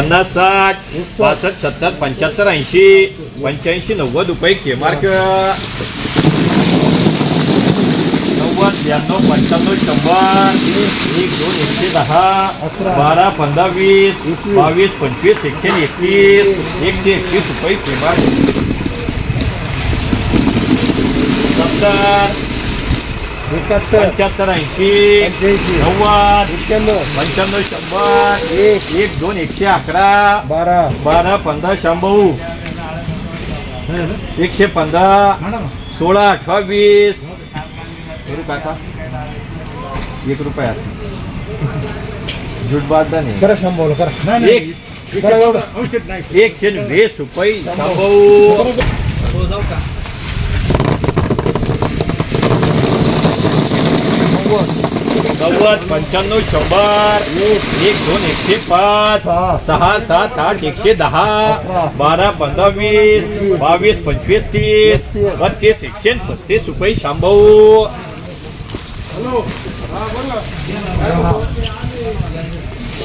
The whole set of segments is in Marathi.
पन्नास साठ पासष्ट सत्तर पंच्याहत्तर ऐंशी पंच्याऐंशी नव्वद रुपये केमार्क नव्वद ब्याण्णव पंच्याण्णव शंभर एक दोन एकशे दहा बारा पंधरा वीस बावीस पंचवीस एकशे एकवीस एकशे एकवीस रुपये केमार्क सत्तर पंच्याहत्तर ऐंशी नव्वद पंच्याण्णव शंभर. एक. एक दोन एकशे अकरा. बारा. बारा पंधरा शंभू एकशे पंधरा. सोळा अठरा वीस करू काका एक रुपया झूट बाद नाही. करा शंभर करा. एक. एकशे वीस रुपये. शंभू नव्वद पंच्याण्णव शंभर एक दोन एकशे पाच सहा. सात आठ एकशे दहा बारा पंधरा वीस बावीस पंचवीस तीस बत्तीस एकशे पस्तीस रुपये शांभाऊ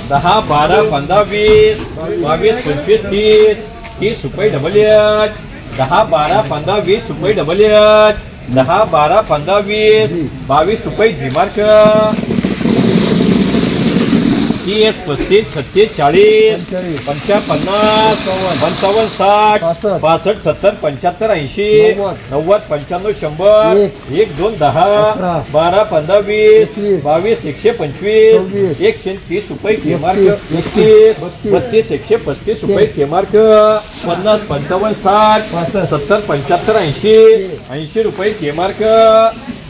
दहा बारा पंधरा वीस बावीस पंचवीस तीस तीस रुपये डबल एच दहा बारा पंधरा वीस रुपये डबल एच दहा बारा पंधरा वीस बावीस रुपये झिमार्क तीस पस्तीस छत्तीस चाळीस. पंचा पन्नास पंचावन्न साठ पासष्ट. सत्तर पंच्याहत्तर ऐंशी नव्वद. पंच्याण्णव शंभर एक. दोन दहा. बारा पंधरा वीस. बावीस एकशे पंचवीस चौवीस. एकशे तीस रुपये केमार्क एकतीस. बत्तीस. एकशे पस्तीस रुपये केमार्क पन्नास पंचावन्न साठ. सत्तर पंच्याहत्तर ऐंशी ऐंशी रुपये केमार्क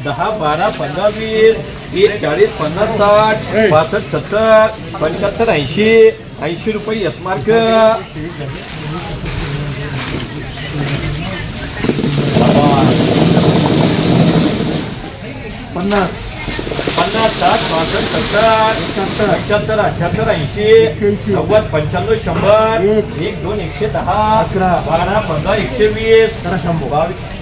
दहा बारा पंधरा वीस तीस चाळीस पन्नास साठ पासष्ट सत्तर पंच्याहत्तर ऐंशी ऐंशी रुपये यशमार्क पन्नास. पन्नास साठ पासष्ट सत्तर पंच्याहत्तर अठ्याहत्तर ऐंशी. नव्वद पंच्याण्णव शंभर. एक. एक दोन एकशे दहा. अकरा. बारा पंधरा एकशे वीस. शंभर बावीस.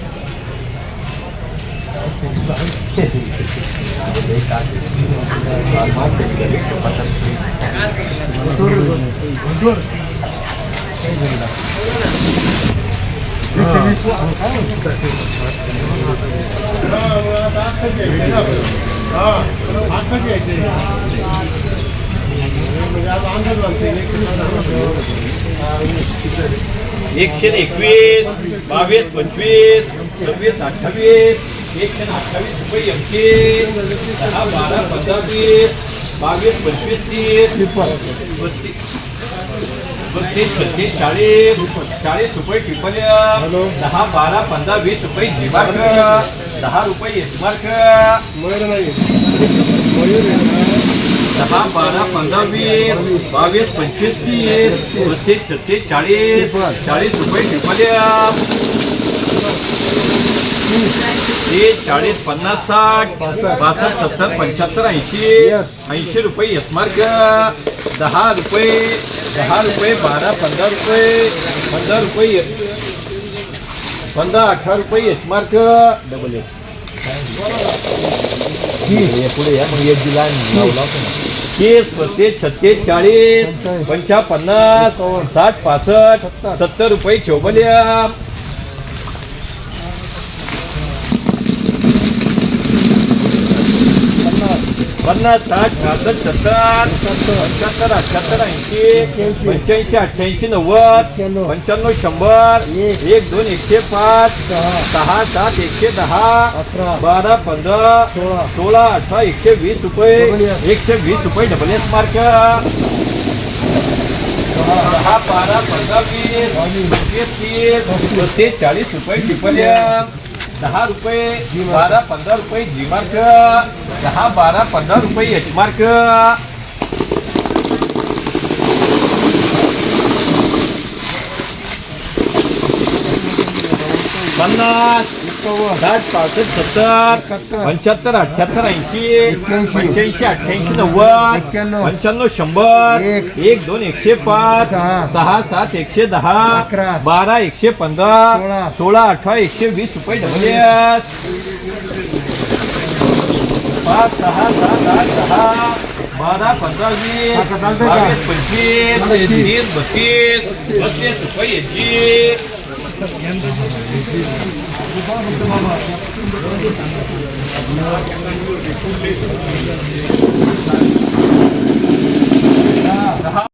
एकशे एकवीस बावीस पंचवीस सव्वीस अठ्ठावीस. एकशे अठ्ठावीस रुपये एकतीस दहा बारा पंधरा वीस बावीस पंचवीस तीस पस्तीस पस्तीस छत्तीस चाळीस चाळीस रुपये ट्रिपल दहा बारा पंधरा वीस रुपये झिमार्क दहा रुपये नाही. दहा बारा पंधरा वीस बावीस पंचवीस तीस पस्तीस छत्तीस चाळीस चाळीस रुपये ट्रिपल ते चाळीस पन्नास साठ पासष्ट सत्तर पंच्याहत्तर ऐंशी ऐंशी रुपये यशमार्क दहा रुपये दहा रुपये बारा पंधरा रुपये पंधरा रुपये पंधरा अठरा रुपये यशमार्क डबल एच पुढे या मग एक दिला तीस पस्तीस छत्तीस चाळीस पंचा पन्नास साठ पासष्ट सत्तर रुपये चौबल्या पन्नास साठ पासष्ट सत्तर पंच्याहत्तर अठ्याहत्तर ऐंशी पंच्याऐंशी अठ्ठ्याऐंशी नव्वद पंच्याण्णव शंभर एक. दोन एकशे पाच सहा. सात एकशे दहा बारा पंधरा सोळा. अठरा एकशे वीस रुपये एकशे वीस रुपये डबल एस मार्क. दहा बारा पंधरा वीस तीस पस्तीस चाळीस रुपये ट्रिपल एम दहा रुपये बारा पंधरा रुपये जी मार्क. दहा बारा पंधरा रुपये एच मार्क. पन्नास. साठ पासष्ट सत्तर पंच्याहत्तर अठ्याहत्तर ऐंशी पंच्याऐंशी अठ्ठ्याऐंशी नव्वद. पंच्याण्णव शंभर एक. एक दोन एकशे पाच सहा. सात एकशे दहा. बारा एकशे. पंधरा सोळा अठरा एकशे वीस रुपये डबल पाच सहा सात आठ दहा बारा पंधरा वीस पंचवीस तीस बत्तीस बत्तीस रुपये なるほど。